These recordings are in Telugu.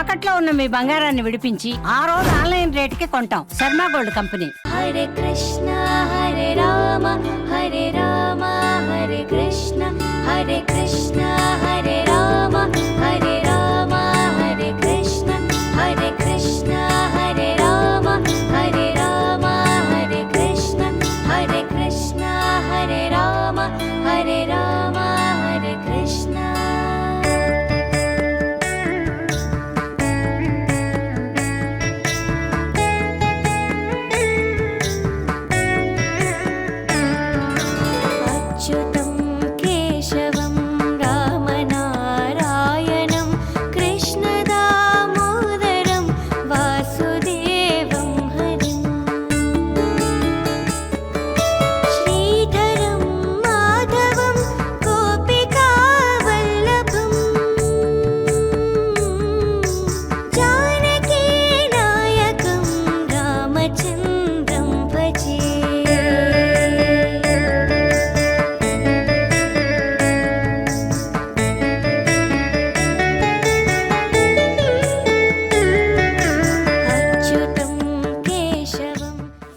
తాకట్లో ఉన్న మీ బంగారాన్ని విడిపించి ఆ రోజు ఆన్లైన్ రేటుకి కొంటాం. Sharma gold company. Hare Krishna Hare Rama Hare Rama Hare Krishna Hare Krishna Hare Rama.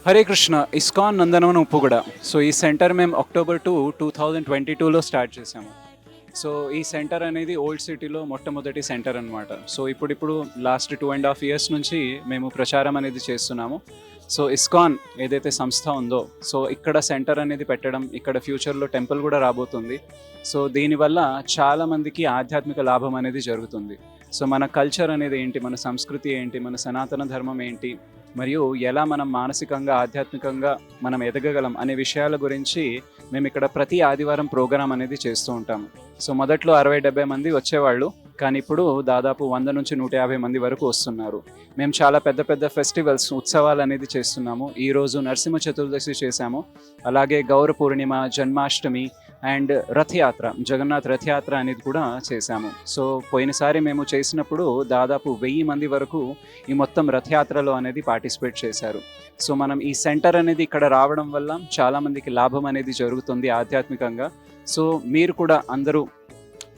Hare Krishna ISKCON Nandanavanam Uppuguda. So ఈ సెంటర్ మేము October two two thousand twenty టూలో స్టార్ట్ చేసాము సో ఈ సెంటర్ అనేది ఓల్డ్ సిటీలో మొట్టమొదటి సెంటర్ అనమాట సో ఇప్పుడిప్పుడు last two and half years నుంచి మేము ప్రచారం అనేది చేస్తున్నాము. సో ఇస్కాన్ ఏదైతే సంస్థ ఉందో సో ఇక్కడ సెంటర్ అనేది పెట్టడం ఇక్కడ ఫ్యూచర్లో టెంపుల్ కూడా రాబోతుంది. సో దీనివల్ల చాలామందికి ఆధ్యాత్మిక లాభం అనేది జరుగుతుంది. సో మన కల్చర్ అనేది ఏంటి మన సంస్కృతి ఏంటి మన సనాతన ధర్మం ఏంటి మరియు ఎలా మనం మానసికంగా ఆధ్యాత్మికంగా మనం ఎదగగలం అనే విషయాల గురించి మేము ఇక్కడ ప్రతి ఆదివారం ప్రోగ్రాం అనేది చేస్తూ ఉంటాము. సో మొదట్లో అరవై డెబ్బై మంది వచ్చేవాళ్ళు కానీ ఇప్పుడు దాదాపు వంద నుంచి నూట యాభై మంది వరకు వస్తున్నారు. మేము చాలా పెద్ద పెద్ద ఫెస్టివల్స్ ఉత్సవాలు అనేది చేస్తున్నాము. ఈరోజు నరసింహ చతుర్దశి చేశాము. అలాగే గౌర పూర్ణిమ జన్మాష్టమి అండ్ రథయాత్ర జగన్నాథ్ రథయాత్ర అనేది కూడా చేశాము. సో పోయినసారి మేము చేసినప్పుడు దాదాపు వెయ్యి మంది వరకు ఈ మొత్తం రథయాత్రలో అనేది పార్టిసిపేట్ చేశారు. సో మనం ఈ సెంటర్ అనేది ఇక్కడ రావడం వల్ల చాలామందికి లాభం అనేది జరుగుతుంది ఆధ్యాత్మికంగా. సో మీరు కూడా అందరూ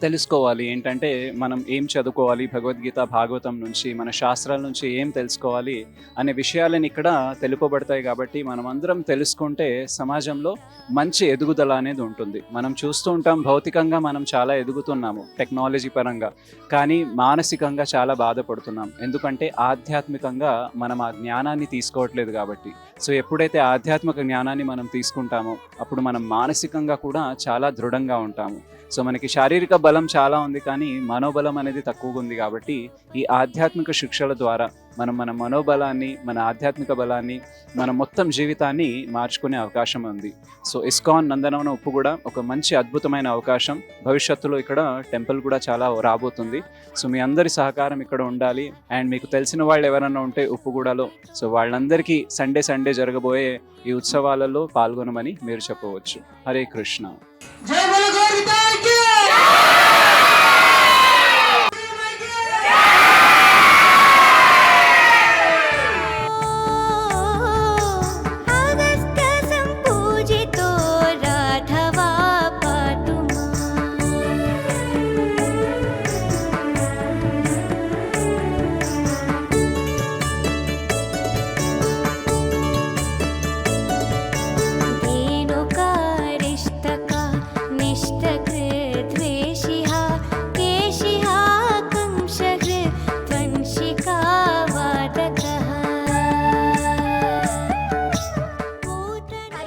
తెలుసుకోవాలి. ఏంటంటే మనం ఏం చదువుకోవాలి? భగవద్గీత భాగవతం నుంచి మన శాస్త్రాల నుంచి ఏం తెలుసుకోవాలి? అనే విషయాలను ఇక్కడ తెలుపబడతాయి కాబట్టి మనం అందరం తెలుసుకుంటే సమాజంలో మంచి ఎదుగుదల అనేది ఉంటుంది. మనం చూస్తూ ఉంటాం భౌతికంగా మనం చాలా ఎదుగుతున్నాము టెక్నాలజీ పరంగా. కానీ మానసికంగా చాలా బాధపడుతున్నాం. ఎందుకంటే ఆధ్యాత్మికంగా మనం ఆ జ్ఞానాన్ని తీసుకోవట్లేదు కాబట్టి. సో ఎప్పుడైతే ఆధ్యాత్మిక జ్ఞానాన్ని మనం తీసుకుంటామో అప్పుడు మనం మానసికంగా కూడా చాలా దృఢంగా ఉంటాము. సో మనకి శారీరక బలం చాలా ఉంది కానీ మనోబలం అనేది తక్కువగా ఉంది కాబట్టి ఈ ఆధ్యాత్మిక శిక్షల ద్వారా మనం మన మనోబలాన్ని మన ఆధ్యాత్మిక బలాన్ని మన మొత్తం జీవితాన్ని మార్చుకునే అవకాశం ఉంది. సో ఇస్కాన్ నందనవన ఉప్పు కూడా ఒక మంచి అద్భుతమైన అవకాశం. భవిష్యత్తులో ఇక్కడ టెంపుల్ కూడా చాలా రాబోతుంది. సో మీ అందరి సహకారం ఇక్కడ ఉండాలి. అండ్ మీకు తెలిసిన వాళ్ళు ఎవరైనా ఉంటే ఉప్పుగూడలో సో వాళ్ళందరికీ సండే సండే జరగబోయే ఈ ఉత్సవాలలో పాల్గొనమని మీరు చెప్పవచ్చు. హరే కృష్ణ.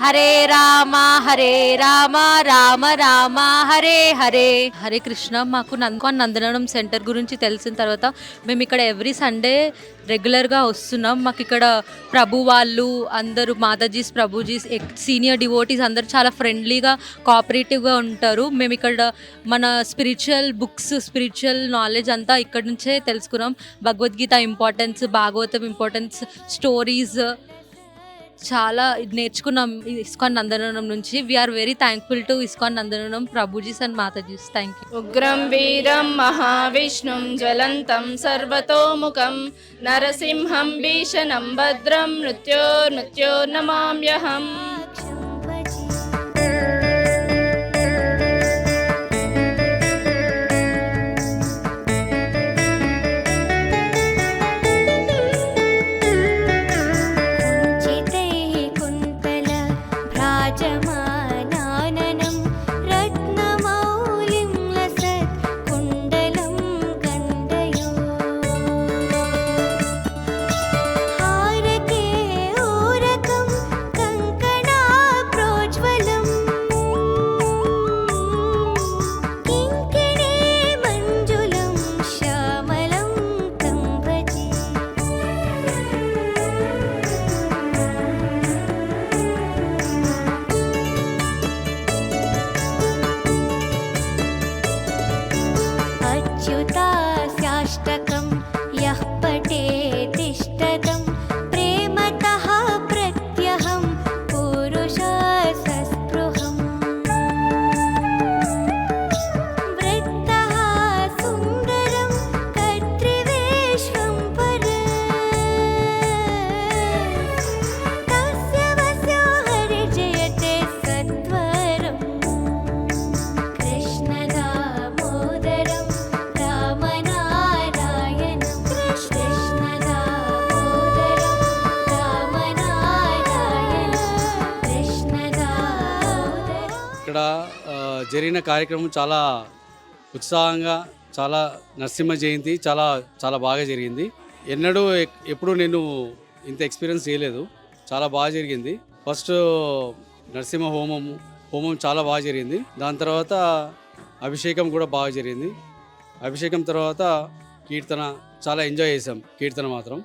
హరే రామ హరే రామ రామ రామ హరే హరే. హరే కృష్ణ మాకు నందకాన్ నందనం సెంటర్ గురించి తెలిసిన తర్వాత మేము ఇక్కడ ఎవ్రీ సండే రెగ్యులర్గా వస్తున్నాం. మాకు ఇక్కడ ప్రభు వాళ్ళు అందరూ మాతాజీస్ ప్రభుజీస్ సీనియర్ డివోటీస్ అందరూ చాలా ఫ్రెండ్లీగా కోఆపరేటివ్గా ఉంటారు. మేము ఇక్కడ మన స్పిరిచువల్ బుక్స్ స్పిరిచువల్ నాలెడ్జ్ అంతా ఇక్కడ నుంచే తెలుసుకున్నాం. Bhagavad Gita importance Bhagavatam importance stories చాలా నేర్చుకున్నాం ఇస్కాన్ నందనవనం నుంచి. We are very thankful to ISKCON Nandanavanam prabhujis and మాతాజీస్ థ్యాంక్ యూ ఉగ్రం వీరం మహావిష్ణుం జ్వలంతం సర్వతోముఖం నరసింహం భీషణం భద్రం మృత్యోర్మృత్యోర్నమామ్యహం జరిగిన కార్యక్రమం చాలా ఉత్సాహంగా చాలా నరసింహ జయంతి చాలా చాలా బాగా జరిగింది. ఎన్నడూ ఎప్పుడు ఎప్పుడూ నేను ఇంత ఎక్స్పీరియన్స్ చేయలేదు. చాలా బాగా జరిగింది. ఫస్ట్ నరసింహ హోమం హోమం చాలా బాగా జరిగింది. దాని తర్వాత అభిషేకం కూడా బాగా జరిగింది. అభిషేకం తర్వాత కీర్తన చాలా ఎంజాయ్ చేసాం కీర్తన మాత్రం.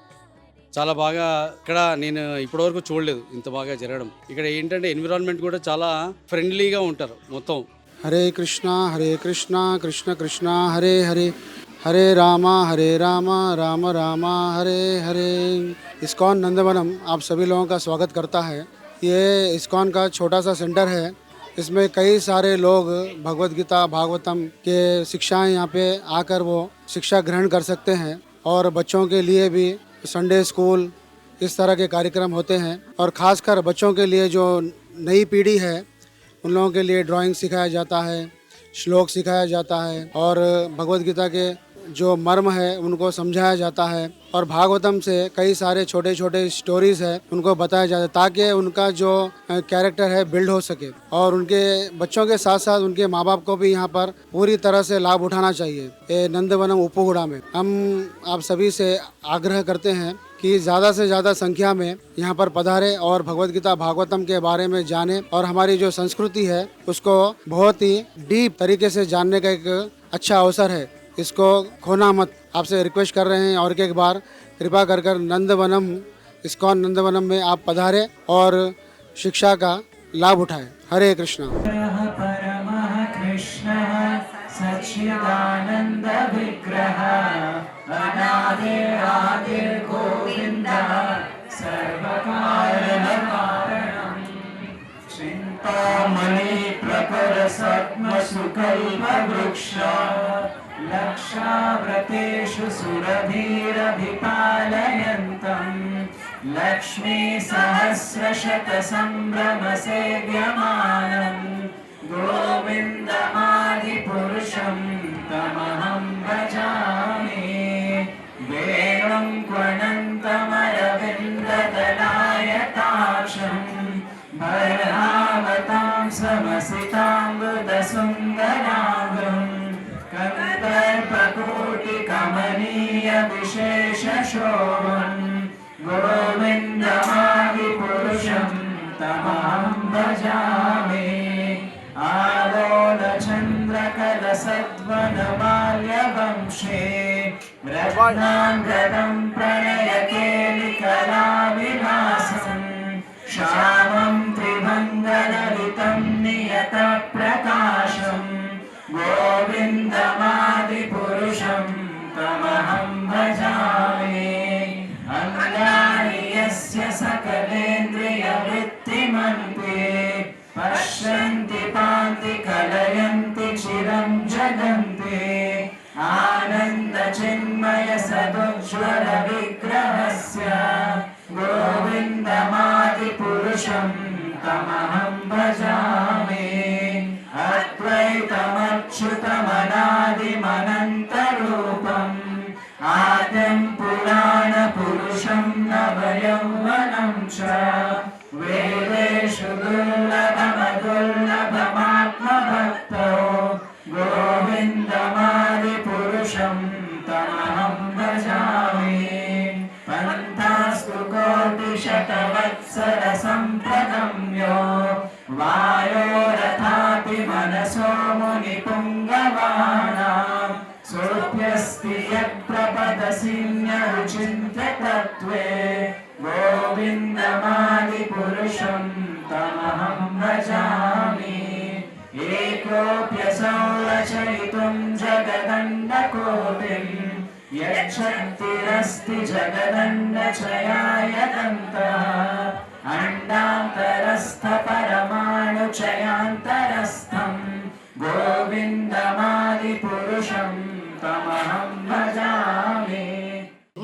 చాలా బాగా ఇక్కడ నేను ఇప్పటివరకు చూడలేదు ఇంత బాగా జరగడం. ఇక్కడ ఏంటంటే ఎన్విరాన్మెంట్ కూడా చాలా ఫ్రెండ్లీగా ఉంటారు మొత్తం. हरे कृष्णा हरे कृष्णा, कृष्ण कृष्णा, हरे हरे। हरे रामा हरे रामा, राम रामा, हरे हरे। इस्कॉन नंदवनम, आप सभी लोगों का स्वागत करता है। ये इस्कॉन का छोटा सा सेंटर है। इसमें कई सारे लोग भगवत गीता, भागवतम के शिक्षाएँ यहाँ पे आकर वो शिक्षा ग्रहण कर सकते हैं और बच्चों के लिए भी संडे स्कूल इस तरह के कार्यक्रम होते हैं। और ख़ासकर बच्चों के लिए जो नई पीढ़ी है उन लोगों के लिए ड्राइंग सिखाया जाता है, श्लोक सिखाया जाता है और भगवत गीता के जो मर्म है, उनको समझाया जाता है और भागवतम से कई सारे छोटे छोटे स्टोरीज है, उनको बताया जाता है ताकि उनका जो कैरेक्टर है बिल्ड हो सके और उनके बच्चों के साथ साथ उनके माँ बाप को भी यहाँ पर पूरी तरह से लाभ उठाना चाहिए। ये नंदवनम उपगुड़ा में। हम आप सभी से आग्रह करते हैं कि ज़्यादा से ज़्यादा संख्या में यहाँ पर पधारे और भगवत गीता भागवतम के बारे में जाने और हमारी जो संस्कृति है, उसको बहुत ही डीप तरीके से जानने का एक अच्छा अवसर है। इसको खोना मत। आपसे रिक्वेस्ट कर रहे हैं और एक बार कृपा कर कर नंदवनम, इस्कॉन नंदवनम में आप पधारे और शिक्षा का लाभ उठाए। हरे कृष्णा। परमः राधे राधे गोविन्द सर्वकारणकारणम्। चिन्तामणि प्रकर सुरभिरभिपालयन्तम् लक्षाव्रतेषु सुरधीरभिपालयन्तम् लक्ष्मीसहस्रशतसम्भ्रमसेव्यमानम् गोविन्दमादिपुरुषम् समसिताम्बुदसुन्दराङ्गम् कन्दर्पकोटिकमनीयविशेषशोभम् गोविन्दमादिपुरुषं तमां भजामि। आलोलचन्द्रकलसद्वनबाल्यवंशे रघुनाङ्गदं प्रणय Amen.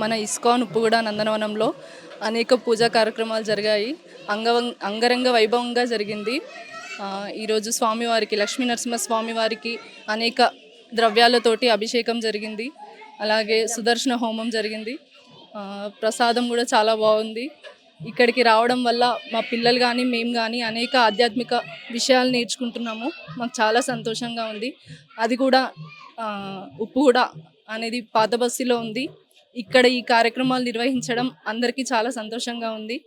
మన ఇస్కాన్ ఉప్పుగూడ నందనవనంలో అనేక పూజా కార్యక్రమాలు జరిగాయి. అంగవం అంగరంగ వైభవంగా జరిగింది. ఈరోజు స్వామివారికి లక్ష్మీ నరసింహ స్వామివారికి అనేక ద్రవ్యాలతోటి అభిషేకం జరిగింది. అలాగే సుదర్శన హోమం జరిగింది. ప్రసాదం కూడా చాలా బాగుంది. ఇక్కడికి రావడం వల్ల మా పిల్లలు కానీ మేము కానీ అనేక ఆధ్యాత్మిక విషయాలు నేర్చుకుంటున్నాము. మాకు చాలా సంతోషంగా ఉంది. అది కూడా ఉప్పు ఉప్పుగూడ అనేది పాత బస్సులో ఉంది. ఇక్కడ ఈ కార్యక్రమాలు నిర్వహించడం అందరికీ చాలా సంతోషంగా ఉంది.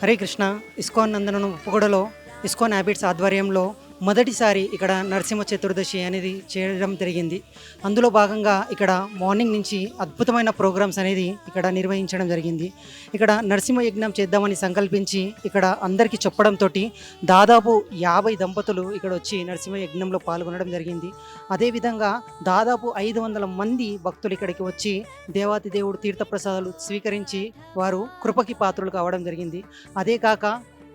హరే కృష్ణ ఇస్కాన్ నందనం ఉప్పుగూడలో ఇస్కాన్ హ్యాబిట్స్ ఆధ్వర్యంలో మొదటిసారి ఇక్కడ నరసింహ చతుర్దశి అనేది చేయడం జరిగింది. అందులో భాగంగా ఇక్కడ మార్నింగ్ నుంచి అద్భుతమైన ప్రోగ్రామ్స్ అనేది ఇక్కడ నిర్వహించడం జరిగింది. ఇక్కడ నరసింహ యజ్ఞం చేద్దామని సంకల్పించి ఇక్కడ అందరికీ చెప్పడంతో దాదాపు యాభై దంపతులు ఇక్కడ వచ్చి నరసింహ యజ్ఞంలో పాల్గొనడం జరిగింది. అదేవిధంగా దాదాపు ఐదు వందల మంది భక్తులు ఇక్కడికి వచ్చి దేవాతి దేవుడు తీర్థప్రసాదాలు స్వీకరించి వారు కృపకి పాత్రలు కావడం జరిగింది. అదే కాక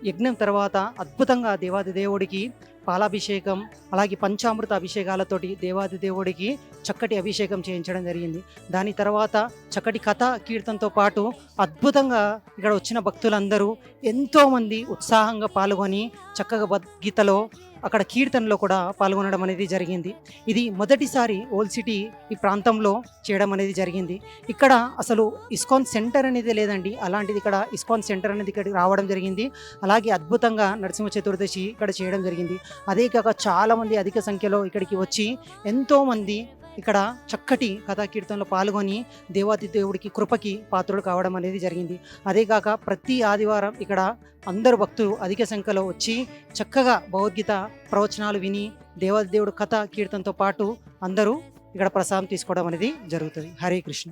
యజ్ఞం తర్వాత అద్భుతంగా దేవాది దేవుడికి పాలాభిషేకం అలాగే పంచామృత అభిషేకాలతోటి దేవాది దేవుడికి చక్కటి అభిషేకం చేయించడం జరిగింది. దాని తర్వాత చక్కటి కథ కీర్తనతో పాటు అద్భుతంగా ఇక్కడ వచ్చిన భక్తులందరూ ఎంతోమంది ఉత్సాహంగా పాల్గొని చక్కగా భగవద్గీతలో అక్కడ కీర్తనలో కూడా పాల్గొనడం అనేది జరిగింది. ఇది మొదటిసారి ఓల్డ్ సిటీ ఈ ప్రాంతంలో చేయడం అనేది జరిగింది. ఇక్కడ అసలు ఇస్కాన్ సెంటర్ అనేది లేదండి. అలాంటిది ఇక్కడ ఇస్కాన్ సెంటర్ అనేది ఇక్కడికి రావడం జరిగింది. అలాగే అద్భుతంగా నరసింహ చతుర్దశి ఇక్కడ చేయడం జరిగింది. అదే కాక చాలామంది అధిక సంఖ్యలో ఇక్కడికి వచ్చి ఎంతోమంది ఇక్కడ చక్కటి కథా కీర్తనలో పాల్గొని దేవాది దేవుడికి కృపకి పాత్రుడు కావడం అనేది జరిగింది. అదే కాక ప్రతి ఆదివారం ఇక్కడ అందరు భక్తులు అధిక సంఖ్యలో వచ్చి చక్కగా భగవద్గీత ప్రవచనాలు విని దేవాది దేవుడు కథ కీర్తనతో పాటు అందరూ ఇక్కడ ప్రసాదం తీసుకోవడం అనేది జరుగుతుంది. హరే కృష్ణ.